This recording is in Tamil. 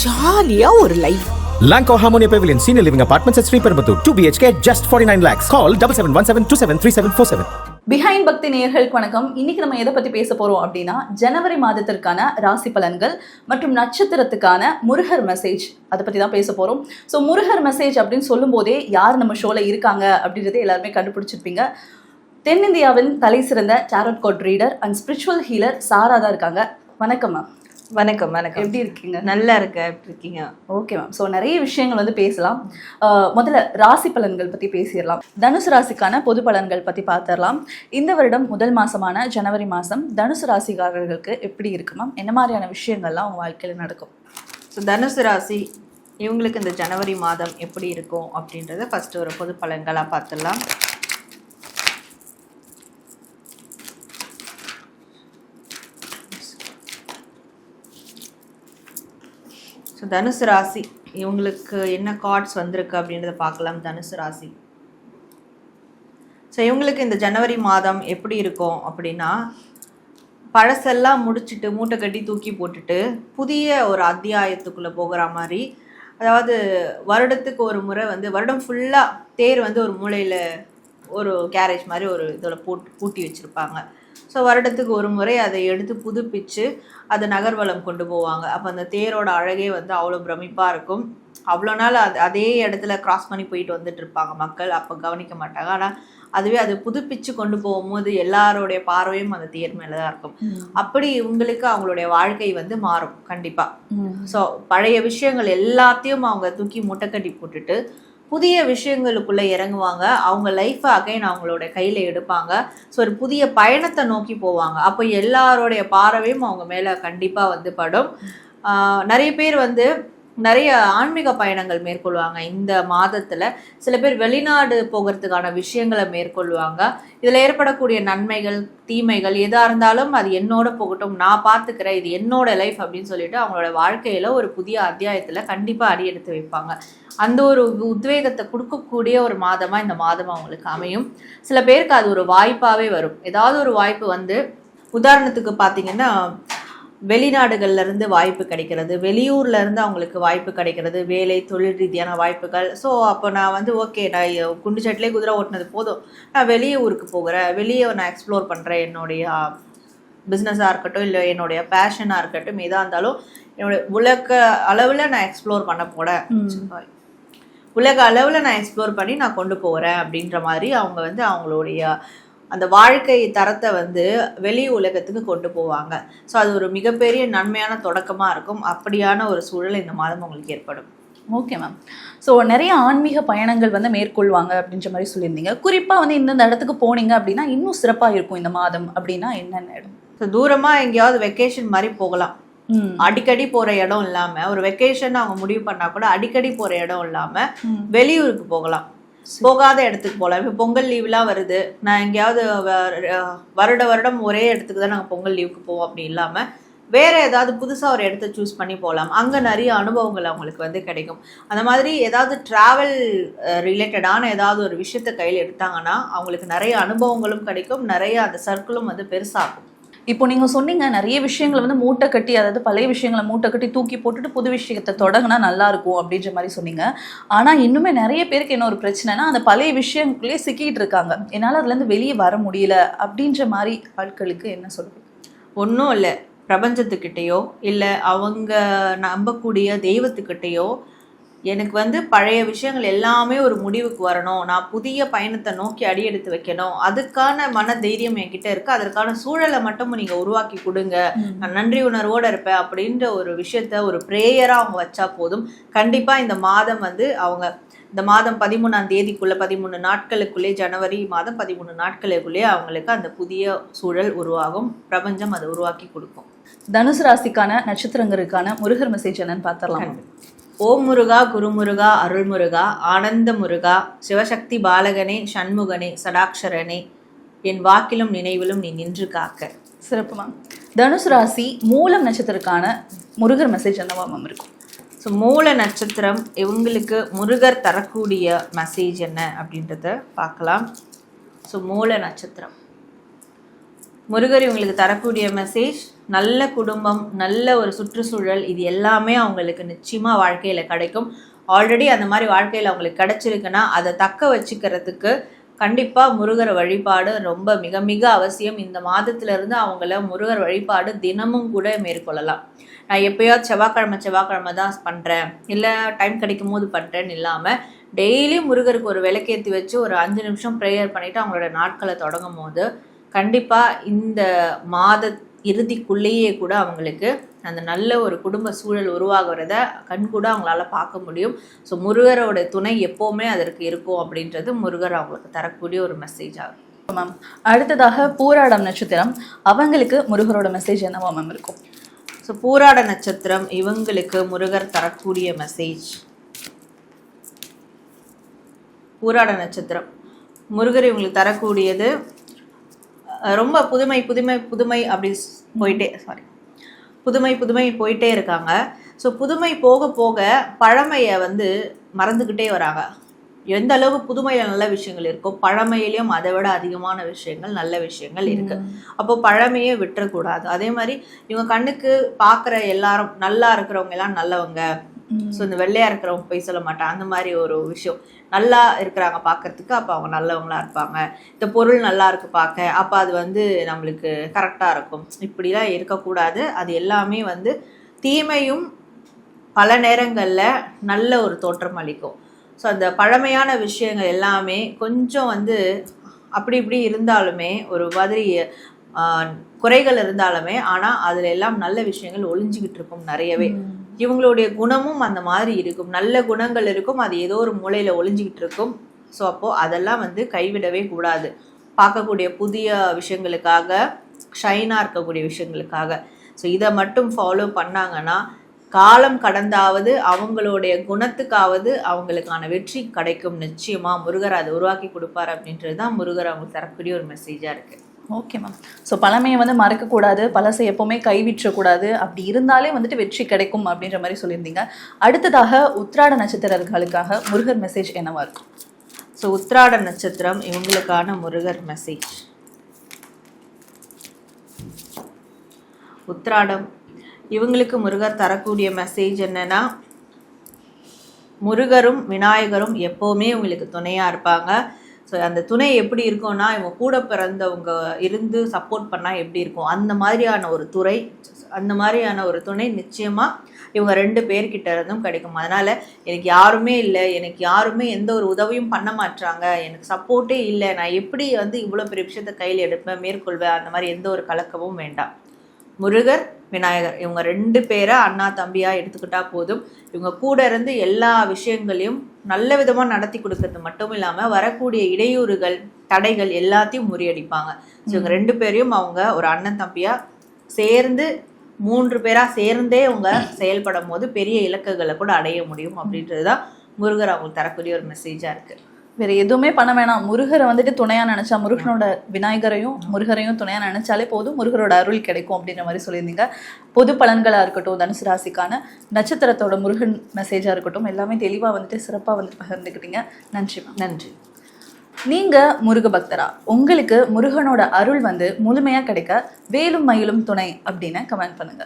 ஜாலியா ஒரு life Lanco Harmonia Pavilion Senior Living Apartments at Sri Perambatoor. 2 BHK just 49 lakhs. Call 7717273747. Behind Bhakti நேயர்களுக்கு வணக்கம் இன்னைக்கு நம்ம எதை பத்தி பேச போறோம் அப்படின்னா ஜனவரி மாதத்திற்கான ராசி பலன்கள் மற்றும் நட்சத்திரத்துக்கான முருகர் மெசேஜ் அதை பத்தி தான் பேச போறோம் ஸோ முருகர் மெசேஜ் அப்படின்னு சொல்லும் போதே யார் நம்ம ஷோல இருக்காங்க அப்படின்றத எல்லாருமே கண்டுபிடிச்சிருப்பீங்க தென்னிந்தியாவின் தலை சிறந்த tarot card reader and spiritual healer Sara தான் இருக்காங்க வணக்கம் மேம் வணக்கம் வணக்கம். எப்படி இருக்கீங்க? நல்லா இருக்க எப்படி இருக்கீங்க? Okay ma'am. ஸோ நிறைய விஷயங்கள் வந்து பேசலாம். முதல்ல ராசி பலன்கள் பற்றி பேசிடலாம். தனுசு ராசிக்கான பொது பலன்கள் பற்றி பார்த்துடலாம் இந்த வருடம் முதல் மாசமான ஜனவரி மாதம் தனுசு ராசிக்காரர்களுக்கு எப்படி இருக்கு மேம்? என்ன மாதிரியான விஷயங்கள்லாம் அவங்க வாழ்க்கையில் நடக்கும்? ஸோ தனுசு ராசி இவங்களுக்கு இந்த ஜனவரி மாதம் எப்படி இருக்கும் அப்படின்றத ஃபர்ஸ்ட் ஒரு பொது பலன்களாக பார்த்துடலாம் ஸோ தனுசு ராசி இவங்களுக்கு என்ன கார்ட்ஸ் வந்திருக்கு அப்படின்றத பார்க்கலாம். தனுசு ராசி. ஸோ இவங்களுக்கு இந்த ஜனவரி மாதம் எப்படி இருக்கும் அப்படின்னா பழசெல்லாம் முடிச்சுட்டு மூட்டை கட்டி தூக்கி போட்டுட்டு புதிய ஒரு அத்தியாயத்துக்குள்ளே போகிற மாதிரி அதாவது வருடத்துக்கு ஒரு முறை வந்து வருடம் ஃபுல்லாக தேர் வந்து ஒரு மூலையில் ஒரு கேரேஜ் மாதிரி ஒரு இதில் போட்டு பூட்டி வச்சுருப்பாங்க. ஸோ வருடத்துக்கு ஒரு முறை அதை எடுத்து புதுப்பிச்சு அதை நகர்வலம் கொண்டு போவாங்க. அப்போ அந்த தேரோட அழகே வந்து அவ்வளோ பிரமிப்பாக இருக்கும். அவ்வளோ நாள் அது அதே இடத்துல கிராஸ் பண்ணி போயிட்டு வந்துட்டு இருப்பாங்க மக்கள். அப்போ கவனிக்க மாட்டாங்க. ஆனால் அதுவே அது புதுப்பிச்சு கொண்டு போகும்போது எல்லாரோடைய பார்வையும் அந்த தேர் மேலே தான் இருக்கும். அப்படி இவங்களுக்கு அவங்களுடைய வாழ்க்கை வந்து மாறும். கண்டிப்பாக ஸோ பழைய விஷயங்கள் எல்லாத்தையும் அவங்க தூக்கி முட்டை கட்டி போட்டுட்டு புதிய விஷயங்களுக்குள்ளே இறங்குவாங்க. அவங்க லைஃப்பை அகைன் அவங்களோட கையில் எடுப்பாங்க. ஸோ ஒரு புதிய பயணத்தை நோக்கி போவாங்க. அப்போ எல்லாரோடைய பார்வையும் அவங்க மேலே கண்டிப்பாக வந்து படும். நிறைய பேர் வந்து நிறைய ஆன்மீக பயணங்கள் மேற்கொள்வாங்க இந்த மாதத்தில். சில பேர் வெளிநாடு போகிறதுக்கான விஷயங்களை மேற்கொள்வாங்க. இதில் ஏற்படக்கூடிய நன்மைகள் தீமைகள் எதாக இருந்தாலும் அது என்னோட போகட்டும் நான் பார்த்துக்கிறேன் இது என்னோட லைஃப் அப்படின்னு சொல்லிட்டு அவங்களோட வாழ்க்கையில் ஒரு புதிய அத்தியாயத்தில் கண்டிப்பாக அடி எடுத்து வைப்பாங்க. அந்த ஒரு உத்வேகத்தை கொடுக்கக்கூடிய ஒரு மாதமாக இந்த மாதம் அவங்களுக்கு அமையும். சில பேருக்கு அது ஒரு வாய்ப்பாகவே வரும். ஏதாவது ஒரு வாய்ப்பு வந்து உதாரணத்துக்கு பார்த்தீங்கன்னா வெளிநாடுகள்ல இருந்து வாய்ப்பு கிடைக்கிறது வெளியூர்ல இருந்து அவங்களுக்கு வாய்ப்பு கிடைக்கிறது வேலை தொழில் ரீதியான வாய்ப்புகள். ஸோ அப்போ நான் வந்து ஓகே நான் குண்டு சட்டிலே குதிரை ஓட்டினது போதும். நான் வெளியே ஊருக்கு போகிறேன். வெளியே நான் எக்ஸ்ப்ளோர் பண்ணுறேன் என்னுடைய பிஸ்னஸாக இருக்கட்டும் இல்லை என்னுடைய பேஷனாக இருக்கட்டும் எதாக இருந்தாலும் என்னுடைய உலக அளவில் நான் எக்ஸ்ப்ளோர் பண்ண போகிறேன் உலக அளவில் நான் எக்ஸ்ப்ளோர் பண்ணி நான் கொண்டு போகிறேன் அப்படின்ற மாதிரி அவங்க வந்து அவங்களுடைய அந்த வாழ்க்கை தரத்தை வந்து வெளி உலகத்துக்கு கொண்டு போவாங்க. ஸோ அது ஒரு மிகப்பெரிய நன்மையான தொடக்கமாக இருக்கும். அப்படியான ஒரு சூழல் இந்த மாதம் உங்களுக்கு ஏற்படும். ஓகே மேம் ஸோ நிறைய ஆன்மீக பயணங்கள் வந்து மேற்கொள்வாங்க அப்படின்ற மாதிரி சொல்லியிருந்தீங்க. குறிப்பாக வந்து இந்தந்த இடத்துக்கு போனீங்க அப்படின்னா இன்னும் சிறப்பாக இருக்கும் இந்த மாதம் அப்படின்னா என்னென்ன இடம் ஸோ தூரமாக எங்கேயாவது வெக்கேஷன் மாதிரி போகலாம். அடிக்கடி போகிற இடம் இல்லாமல் ஒரு வெக்கேஷன் அவங்க முடிவு பண்ணால் கூட அடிக்கடி போகிற இடம் இல்லாமல் ம். வெளியூருக்கு போகலாம். போகாத இடத்துக்கு போகலாம். இப்போ பொங்கல் லீவ்லாம் வருது. நான் எங்கேயாவது வருட வருடம் ஒரே இடத்துக்கு தான் நாங்கள் பொங்கல் லீவுக்கு போவோம் அப்படி இல்லாமல் வேற ஏதாவது புதுசாக ஒரு இடத்த சூஸ் பண்ணி போகலாம். அங்கே நிறைய அனுபவங்கள் அவங்களுக்கு வந்து கிடைக்கும். அந்த மாதிரி ஏதாவது ட்ராவல் ரிலேட்டடான ஏதாவது ஒரு விஷயத்தை கையில் எடுத்தாங்கன்னா அவங்களுக்கு நிறைய அனுபவங்களும் கிடைக்கும். நிறைய அந்த சர்க்கிளும் வந்து பெருசாகும். இப்போ நீங்கள் சொன்னீங்க நிறைய விஷயங்களை வந்து மூட்டை கட்டி அதாவது பழைய விஷயங்களை மூட்டை கட்டி தூக்கி போட்டுட்டு புது விஷயத்தை தொடங்கினா நல்லா இருக்கும் அப்படின்ற மாதிரி சொன்னீங்க. ஆனால் இன்னுமே நிறைய பேருக்கு என்ன ஒரு பிரச்சனைனா அந்த பழைய விஷயங்களுக்குள்ளேயே சிக்கிட்டு இருக்காங்க. என்னால் அதுலேருந்து வெளியே வர முடியல அப்படின்ற மாதிரி ஆட்களுக்கு என்ன சொல்லுங்க ஒன்றும் இல்லை. பிரபஞ்சத்துக்கிட்டேயோ இல்லை அவங்க நம்பக்கூடிய தெய்வத்துக்கிட்டேயோ எனக்கு வந்து பழைய விஷயங்கள் எல்லாமே ஒரு முடிவுக்கு வரணும். நான் புதிய பயணத்தை நோக்கி அடி எடுத்து வைக்கணும். அதுக்கான மன தைரியம் என்கிட்ட இருக்கு. அதற்கான சூழலை மட்டும் நீங்க உருவாக்கி கொடுங்க. நான் நன்றி உணர்வோட இருப்பேன் அப்படின்ற ஒரு விஷயத்த ஒரு ப்ரேயரா அவங்க வச்சா போதும். கண்டிப்பா இந்த மாதம் வந்து அவங்க இந்த மாதம் பதிமூணாம் தேதிக்குள்ள பதிமூணு நாட்களுக்குள்ளே ஜனவரி மாதம் பதிமூணு நாட்களுக்குள்ளே அவங்களுக்கு அந்த புதிய சூழல் உருவாகும். பிரபஞ்சம் அதை உருவாக்கி கொடுக்கும். தனுசு ராசிக்கான நட்சத்திரங்களுக்கான முருகர் மெசேஜ் என்னன்னு பார்த்துடலாம். ஓம் முருகா குருமுருகா அருள்முருகா ஆனந்த முருகா சிவசக்தி பாலகனே சண்முகனே சடாக்ஷரனே என் வாக்கிலும் நினைவிலும் நீ நின்று காக்க. சிறப்பு மேம் தனுசு ராசி மூலம் நட்சத்திரக்கான முருகர் மெசேஜ் என்னவா மேம் இருக்கும்? ஸோ மூல நட்சத்திரம் இவங்களுக்கு முருகர் தரக்கூடிய மெசேஜ் என்ன அப்படின்றத பார்க்கலாம். ஸோ மூல நட்சத்திரம். முருகர் இவங்களுக்கு தரக்கூடிய மெசேஜ் நல்ல குடும்பம் நல்ல ஒரு சுற்றுச்சூழல் இது எல்லாமே அவங்களுக்கு நிச்சயமாக வாழ்க்கையில் கிடைக்கும். ஆல்ரெடி அந்த மாதிரி வாழ்க்கையில் அவங்களுக்கு கிடச்சிருக்குன்னா அதை தக்க வச்சுக்கிறதுக்கு கண்டிப்பாக முருகர் வழிபாடு ரொம்ப மிக மிக அவசியம். இந்த மாதத்துல இருந்து அவங்கள முருகர் வழிபாடு தினமும் கூட மேற்கொள்ளலாம். நான் எப்பயாவது செவ்வாய்க்கிழமை செவ்வாய்க்கிழமை தான் பண்ணுறேன் இல்லை டைம் கிடைக்கும் போது பண்ணுறேன்னு இல்லாமல் டெய்லி முருகருக்கு ஒரு விளக்கேற்றி வச்சு ஒரு அஞ்சு நிமிஷம் ப்ரேயர் பண்ணிவிட்டு அவங்களோட நாட்களை தொடங்கும் போது கண்டிப்பா இந்த மாத இறுதிக்குள்ளேயே கூட அவங்களுக்கு அந்த நல்ல ஒரு குடும்ப சூழல் உருவாகிறத கண் கூட அவங்களால பார்க்க முடியும். ஸோ முருகரோட துணை எப்போவுமே அதற்கு இருக்கும் அப்படின்றது முருகர் அவங்களுக்கு தரக்கூடிய ஒரு மெசேஜ் ஆகும் மேம் அடுத்ததாக பூராடம் நட்சத்திரம். அவங்களுக்கு முருகரோட மெசேஜ் என்னவா மேம் இருக்கும். ஸோ பூராட நட்சத்திரம் இவங்களுக்கு முருகர் தரக்கூடிய மெசேஜ் பூராட நட்சத்திரம். முருகர் இவங்களுக்கு தரக்கூடியது ரொம்ப புதுமை புதுமை புதுமை அப்படி போயிட்டே சாரி புதுமை புதுமை போயிட்டே இருக்காங்க. ஸோ புதுமை போக போக பழமையை வந்து மறந்துக்கிட்டே வராங்க. எந்த அளவுக்கு புதுமையில நல்ல விஷயங்கள் இருக்கோ பழமையிலையும் அதை விட அதிகமான விஷயங்கள் நல்ல விஷயங்கள் இருக்கு. அப்போ பழமையே விட்டுறக்கூடாது. அதே மாதிரி இவங்க கண்ணுக்கு பார்க்குற எல்லாரும் நல்லா இருக்கிறவங்க எல்லாம் நல்லவங்க. ஸோ இந்த வெள்ளையா இருக்கிறவங்க போய் சொல்ல மாட்டாங்க. அந்த மாதிரி ஒரு விஷயம். நல்லா இருக்கிறாங்க பார்க்கறதுக்கு அப்போ அவங்க நல்லவங்களா இருப்பாங்க. இந்த பொருள் நல்லா இருக்கு பார்க்க அப்போ அது வந்து நம்மளுக்கு கரெக்டாக இருக்கும். இப்படிலாம் இருக்கக்கூடாது. அது எல்லாமே வந்து தீமையும் பல நேரங்களில் நல்ல ஒரு தோற்றம் அளிக்கும். ஸோ அந்த பழமையான விஷயங்கள் எல்லாமே கொஞ்சம் வந்து அப்படி இப்படி இருந்தாலுமே ஒரு மாதிரி குறைகள் இருந்தாலுமே ஆனால் அதில் எல்லாம் நல்ல விஷயங்கள் ஒளிஞ்சிக்கிட்டு இருக்கும் நிறையவே. இவங்களுடைய குணமும் அந்த மாதிரி இருக்கும். நல்ல குணங்கள் இருக்கும். அது ஏதோ ஒரு மூலையில் ஒளிஞ்சிக்கிட்டு இருக்கும். ஸோ அப்போது அதெல்லாம் வந்து கைவிடவே கூடாது. பார்க்கக்கூடிய புதிய விஷயங்களுக்காக ஷைனாக இருக்கக்கூடிய விஷயங்களுக்காக. ஸோ இதை மட்டும் ஃபாலோ பண்ணாங்கன்னா காலம் கடந்தாவது அவங்களுடைய குணத்துக்காவது அவங்களுக்கான வெற்றி கிடைக்கும். நிச்சயமாக முருகர் அதை உருவாக்கி கொடுப்பார் அப்படின்றது தான் முருகர் அவங்களுக்கு தரக்கூடிய ஒரு மெசேஜாக இருக்குது ஓகே மேம் ஸோ பழமையை வந்து மறக்கக்கூடாது. பழசை எப்போவுமே கைவிற்றக்கூடாது. அப்படி இருந்தாலே வந்துட்டு வெற்றி கிடைக்கும் அப்படின்ற மாதிரி சொல்லியிருந்தீங்க. அடுத்ததாக உத்ராட நட்சத்திரர்களுக்காக முருகர் மெசேஜ் என்னவா இருக்கும்? ஸோ உத்ராட நட்சத்திரம் இவங்களுக்கான முருகர் மெசேஜ் உத்ராடம். இவங்களுக்கு முருகர் தரக்கூடிய மெசேஜ் என்னன்னா முருகரும் விநாயகரும் எப்போவுமே இவங்களுக்கு துணையாக இருப்பாங்க. ஸோ அந்த துணை எப்படி இருக்கும்னா இவங்க கூட பிறந்தவங்க இருந்து சப்போர்ட் பண்ணால் எப்படி இருக்கும்? அந்த மாதிரியான ஒரு துறை அந்த மாதிரியான ஒரு துணை நிச்சயமாக இவங்க ரெண்டு பேர்கிட்ட இருந்தும் கிடைக்கும். அதனால் எனக்கு யாருமே இல்லை எனக்கு யாருமே எந்த ஒரு உதவியும் பண்ண மாட்றாங்க எனக்கு சப்போர்ட்டே இல்லை. நான் எப்படி வந்து இவ்வளோ பெரிய விஷயத்தை கையில் எடுப்பேன் மேற்கொள்வேன்? அந்த மாதிரி எந்த ஒரு கலக்கமும் வேண்டாம். முருகர் விநாயகர். இவங்க ரெண்டு பேரை அண்ணா தம்பியா எடுத்துக்கிட்டா போதும். இவங்க கூட இருந்து எல்லா விஷயங்களையும் நல்ல விதமா நடத்தி கொடுக்கறது மட்டும் இல்லாம வரக்கூடிய இடையூறுகள் தடைகள் எல்லாத்தையும் முறியடிப்பாங்க. ஸோ இவங்க ரெண்டு பேரையும் அவங்க ஒரு அண்ணன் தம்பியா சேர்ந்து மூன்று பேரா சேர்ந்தே அவங்க செயல்படும் போது பெரிய இலக்குகளை கூட அடைய முடியும் அப்படின்றது தான் முருகர் அவங்களுக்கு தரக்கூடிய ஒரு மெசேஜா இருக்கு. வேற எதுவுமே பண்ண வேணாம். முருகரை வந்துட்டு துணையா நினைச்சா முருகனோட விநாயகரையும் முருகரையும் துணையா நினைச்சாலே போதும் முருகரோட அருள் கிடைக்கும் அப்படின்ற மாதிரி சொல்லியிருந்தீங்க. பொது பலன்களா இருக்கட்டும் தனுசு ராசிக்கான நட்சத்திரத்தோட முருகன் மெசேஜா இருக்கட்டும் எல்லாமே தெளிவா வந்துட்டு சிறப்பா வந்துட்டு பகிர்ந்துக்கிட்டீங்க. நன்றி நன்றி. நீங்க முருக பக்தரா உங்களுக்கு முருகனோட அருள் வந்து முழுமையா கிடைக்க வேலும் மயிலும் துணை அப்படின்னு கமெண்ட் பண்ணுங்க.